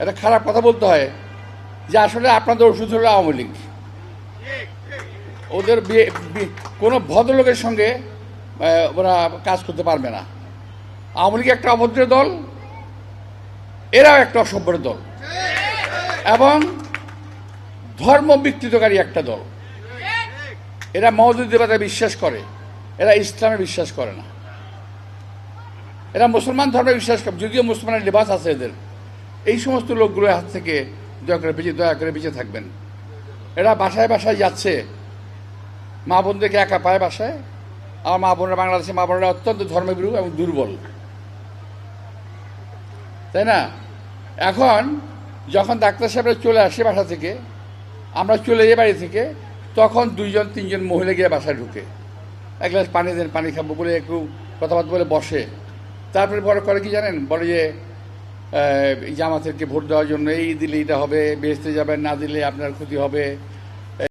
এটা খারাপ কথা বলতে হয় যে আসলে আপনাদের ওষুধ হলো আওয়ামী লীগ। ওদের কোনো ভদ্রলোকের সঙ্গে ওরা কাজ করতে পারবে না। আওয়ামী লীগ একটা অভদ্র দল, এরাও একটা অসভ্যের দল। এবং ধর্ম বিকৃতকারী একটা দল। এরা মৌদুদ্দিবাদে বিশ্বাস করে, এরা ইসলামে বিশ্বাস করে না। এরা মুসলমান ধর্মে বিশ্বাস করে, যদিও মুসলমানের লিবাস আছে এদের। এই সমস্ত লোকগুলোর হাত থেকে দয়া করে বেঁচে দয়া করে বেঁচে থাকবেন। এরা বাসায় বাসায় যাচ্ছে। মা বোনদেরকে একা পায় বাসায়। আমার মা বোনরা বাংলাদেশে মা বোনরা অত্যন্ত ধর্মবিরু এবং দুর্বল। তাই না? এখন যখন ডাক্তার সাহেবরা চলে আসে বাসা থেকে, আমরা চলে যাই বাড়ি থেকে, তখন দুইজন, তিনজন মহিলা গিয়ে বাসায় ঢুকে। এক গ্লাস পানি দেন, পানি খাব বলে একটু কথাবার্তা বলে বসে। তারপরে বড় করে কি জানেন? বলে যে জামাতেরকে ভোট দেওয়ার জন্য এই দিলে এটা হবে, বেহেস্তে যাবেন, না দিলে আপনার ক্ষতি হবে।